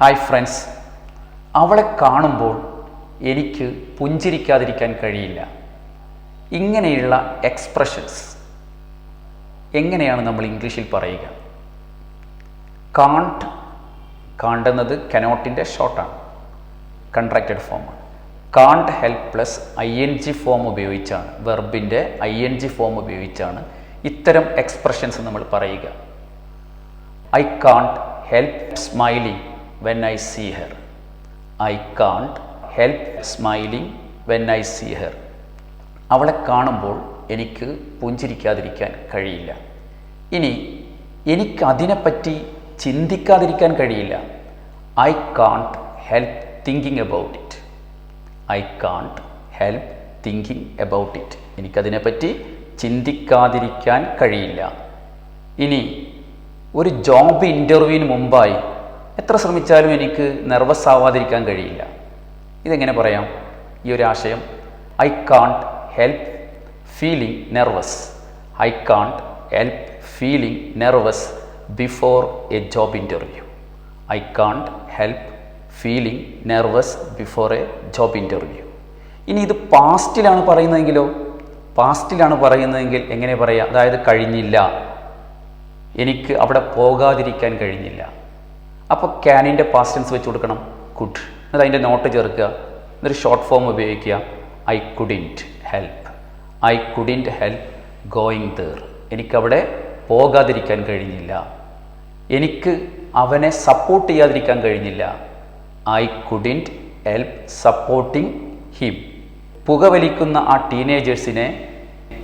Hi friends അവളെ കാണുമ്പോൾ എനിക്ക് പുഞ്ചിരിക്കാതിരിക്കാൻ കഴിയില്ല. ഇങ്ങനെയുള്ള എക്സ്പ്രഷൻസ് എങ്ങനെയാണ് നമ്മൾ ഇംഗ്ലീഷിൽ പറയുക? കാണ്ട് കാണ്ടെന്നത് കനോട്ടിന്റെ ഷോർട്ടാണ് കൺട്രാക്റ്റഡ് ഫോമാണ് can't help plus I N G form ഉപയോഗിച്ചാണ്. വെർബിന്റെ ഐ എൻ ജി ഫോം ഉപയോഗിച്ചാണ് ഇത്തരം എക്സ്പ്രഷൻസ് നമ്മൾ പറയുക. I can't help smiling when I see her. I can't help smiling when I see her. അവളെ കാണുമ്പോൾ എനിക്ക് പുഞ്ചിരിക്കാതിരിക്കാൻ കഴിയില്ല. ഇനി എനിക്കതിനെപ്പറ്റി ചിന്തിക്കാതിരിക്കാൻ കഴിയില്ല. I can't help thinking about it I can't help thinking about it എനിക്കതിനെപ്പറ്റി ചിന്തിക്കാതിരിക്കാൻ കഴിയില്ല. ഇനി ഒരു ജോബ് ഇന്റർവ്യൂവിന് മുമ്പായി എത്ര ശ്രമിച്ചാലും എനിക്ക് നെർവസ് ആവാതിരിക്കാൻ കഴിയില്ല. ഇതെങ്ങനെ പറയാം? ഈ ഒരു ആശയം I can't help feeling nervous I can't help feeling nervous before a job interview I can't help feeling nervous before a job interview ഇനി ഇത് പാസ്റ്റിലാണ് പറയുന്നതെങ്കിലോ? പാസ്റ്റിലാണ് പറയുന്നതെങ്കിൽ എങ്ങനെ പറയാം? അതായത് കഴിഞ്ഞില്ല. എനിക്ക് അവിടെ പോകാതിരിക്കാൻ കഴിഞ്ഞില്ല. അപ്പോൾ ക്യാനിന്റെ പാസ്റ്റൻസ് വെച്ച് കൊടുക്കണം. കുഡ് എന്നിട്ട് അതിന്റെ നോട്ട് ചേർക്കുക. എന്നൊരു ഷോർട്ട് ഫോം ഉപയോഗിക്കുക. I couldn't help I couldn't help going there എനിക്കവിടെ പോകാതിരിക്കാൻ കഴിഞ്ഞില്ല. എനിക്ക് അവനെ സപ്പോർട്ട് ചെയ്യാതിരിക്കാൻ കഴിഞ്ഞില്ല. I couldn't help supporting him പുകവലിക്കുന്ന ആ ടീനേജേഴ്സിനെ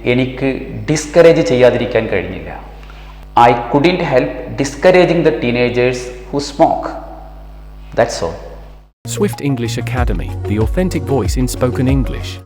എനിക്ക് ഡിസ്കറേജ് ചെയ്യാതിരിക്കാൻ കഴിഞ്ഞില്ല. I couldn't help discouraging the teenagers who smoke. That's all. Swift English Academy, the authentic voice in spoken English.